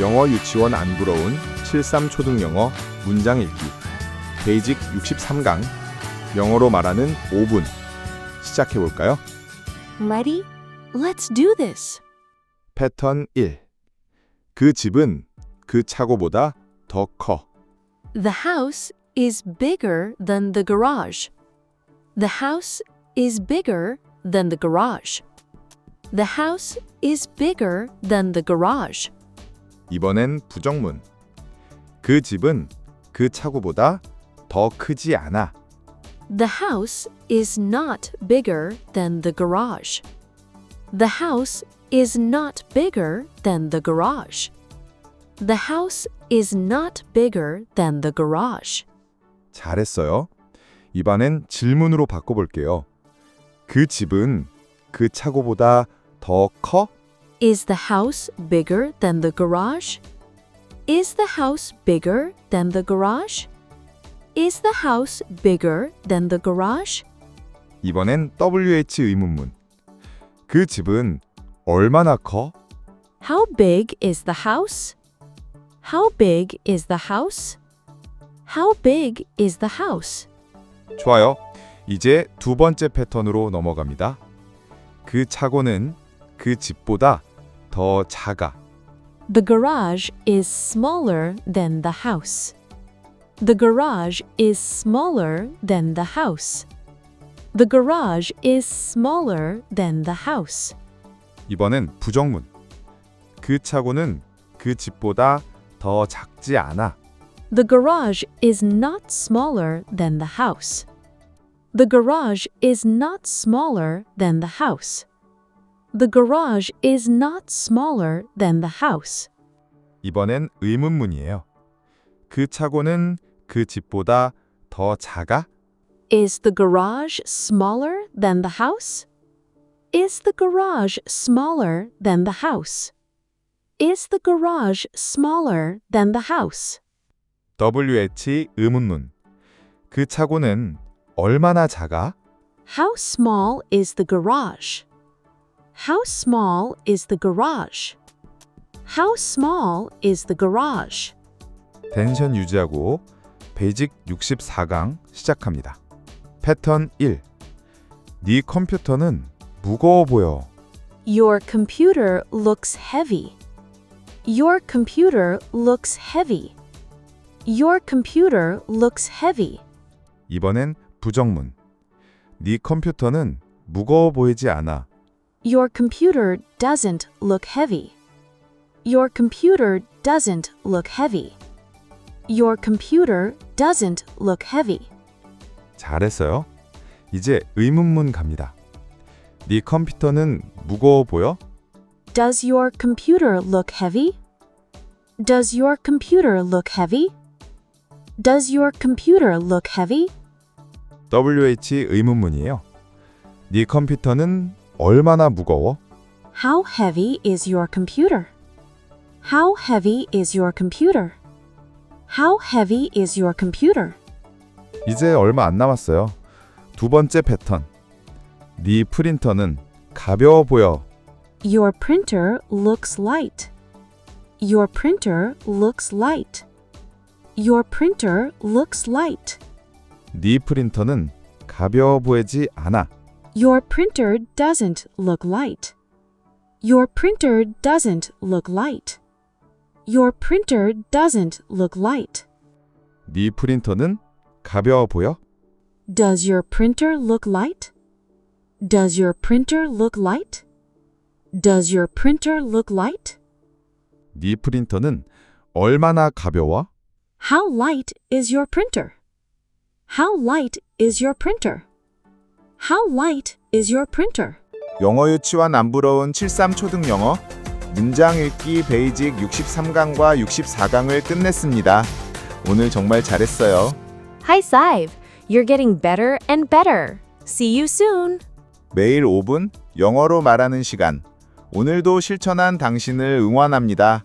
영어 유치원 안 부러운 73 초등영어 문장 읽기 베이직 63강 영어로 말하는 5분 시작해 볼까요? Ready? Let's do this. 패턴 1. 그 집은 그 차고보다 더 커. The house is bigger than the garage. The house is bigger than the garage. The house is bigger than the garage. 이번엔 부정문. 그 집은 그 차고보다 더 크지 않아. The house is not bigger than the garage. The house is not bigger than the garage. The house is not bigger than the garage. 잘했어요. 이번엔 질문으로 바꿔볼게요. 그 집은 그 차고보다 더 커? Is the house bigger than the garage? Is the house bigger than the garage? Is the house bigger than the garage? 이번엔 WH 의문문. 그 집은 얼마나 커? How big is the house? How big is the house? How big is the house? 좋아요. 이제 두 번째 패턴으로 넘어갑니다. 그 차고는 그 집보다 더 작아. The garage is smaller than the house. The garage is smaller than the house. The garage is smaller than the house. 이번엔 부정문. 그 차고는 그 집보다 더 작지 않아. The garage is not smaller than the house. The garage is not smaller than the house. The garage is not smaller than the house. 이번엔 의문문이에요. 그 차고는 그 집보다 더 작아? Is the garage smaller than the house? Is the garage smaller than the house? Is the garage smaller than the house? WH 의문문. 그 차고는 얼마나 작아? How small is the garage? How small is the garage? How small is the garage? 텐션 유지하고 베이직 64강 시작합니다. 패턴 1. 네 컴퓨터는 무거워 보여. Your computer looks heavy. Your computer looks heavy. Your computer looks heavy. 이번엔 부정문. 네 컴퓨터는 무거워 보이지 않아. Your computer doesn't look heavy. Your computer doesn't look heavy. Your computer doesn't look heavy. 잘했어요. 이제 의문문 갑니다. 네 컴퓨터는 무거워 보여? Does your computer look heavy? Does your computer look heavy? Does your computer look heavy? WH 의문문이에요. 네 컴퓨터는 얼마나 무거워? How heavy is your computer? How heavy is your computer? How heavy is your computer? 이제 얼마 안 남았어요. 두 번째 패턴. 네 프린터는 가벼워 보여. Your printer looks light. Your printer looks light. Your printer looks light. 네 프린터는 가벼워 보이지 않아. Your printer doesn't look light. Your printer doesn't look light. Your printer doesn't look light. 네 프린터는 가벼워 보여? Does your printer look light? Does your printer look light? Does your printer look light? 네 프린터는 얼마나 가벼워? How light is your printer? How light is your printer? How light is your printer? 영어 유치원 안 부러운 73 초등 영어 문장 읽기 베이직 63강과 64강을 끝냈습니다. 오늘 정말 잘했어요. High five! You're getting better and better. See you soon! 매일 5분 영어로 말하는 시간. 오늘도 실천한 당신을 응원합니다.